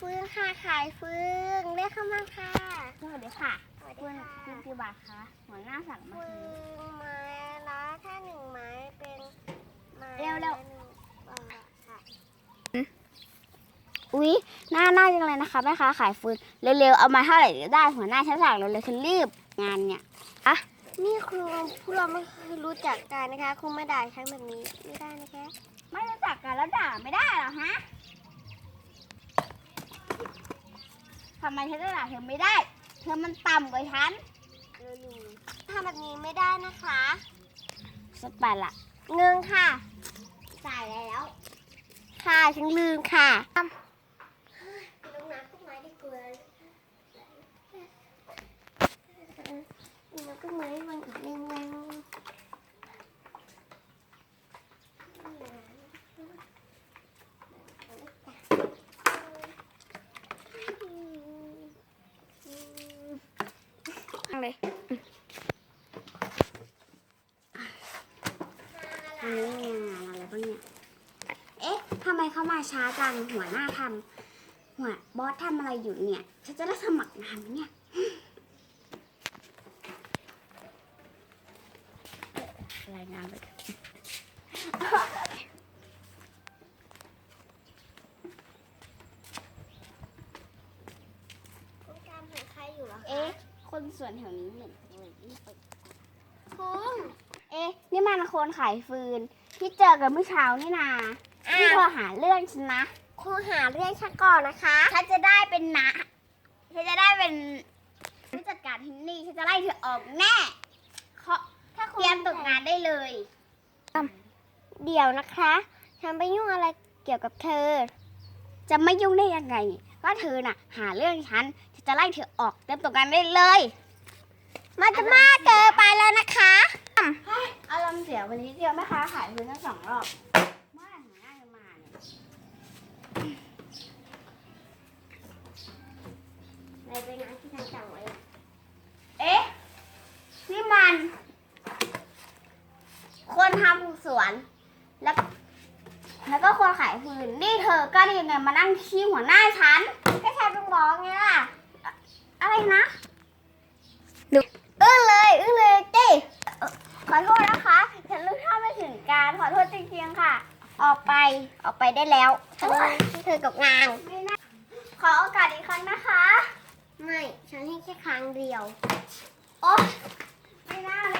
ฟืนค่ะขายฟืนเรียกเข้ามาค่ะสวัสดีค่ะสวัสดีคุณค่ะคุณกี่บาทคะหัวหน้าสั่งมาฟืคืนนไม้ละถ้าหนึ่งไม้เป็นไม้เร็วๆละหนึ่งบาทค่ะอุ๊ยน่าน่าจังเลยนะคะแม่ค้าขายฟืนเร็วๆเอามาเท่าไหร่ก็ได้หัวหน้าฉันสั่งเร็วๆฉันรีบงานเนี่ยนี่ครูผู้เราไม่เคยรู้จักกันนะคะคงมาด่าฉันแบบนี้ไม่ได้นะคะ ไม่รู้จักกันแล้วด่าไม่ได้เหรอฮะำไมฉันจะด่าเธอไม่ได้ เธอมันต่ำกว่าฉันเออลืมทำแบบนี้ไม่ได้นะคะสดไปละเงินค่ะจ่ายแล้ว ค่ะฉันลืมค่ะลงน้ำต้นไม้ดีกว่าน้ำต้นไม้มันอีกแรงๆ เลยอันนี้มีงานอะไรบ้างเนี่ย เอ๊ะทำไมเขามาช้าจังหัวหน้าทำหัวบอสทำอะไรอยู่เนี่ย ฉันจะได้สมัครงานไหมเนี่ย รายงานไปกัน คุณการเห็นใครอยู่เหรอคะ เอ๊ะ คนส่วนแถวนี้เหม็นเลยนี่ไปคุณเอ๊ะ นี่มันคนขายฟืน ที่เจอกันเมื่อเช้านี่นาที่เธอหาเรื่องฉันนะครูหาเรื่องฉันก่อนนะคะฉันจะได้เป็นนะฉันจะได้เป็นผู้จัดการที่นี่ฉันจะไล่เธอออกแน่เขาถ้าคุเตรียมตกงานได้เลย เดี๋ยวนะคะ ฉันไปยุ่งอะไรเกี่ยวกับเธอ จะไม่ยุ่งได้ยังไง ก็เธอน่ะ หาเรื่องฉันฉันจะไล่เธอออกเตรียมตกงานได้เลยมันจะมากเกินไปแล้วนะคะอารมณ์เสียวันนี้เดียวแม่ค้าขายฟืนทั้งสองรอบไม่หัวหน้าจะมาเนี่ยในเป็นงานที่ฉันสั่งไว้เอ๊ะนี่มัน คนทำสวนแล้ว แล้วก็คนขายฟืน นี่เธอก็ได้ยังไงมานั่งขี้หัวหน้าฉัน ก็ฉันต้องบอกไงล่ะ อะไรนะอึ้งเลยอึ้งเลยเจ้ขอโทษนะคะ ฉันรู้เท่าไม่ถึงการขอโทษจริงๆค่ะ ออกไปออกไปได้แล้วเธอเธอตกงานไม่น่าขอโอกาสอีกครั้งนะคะ ไม่ ฉันให้แค่ครั้งเดียว โอ๊ยไม่น่าเล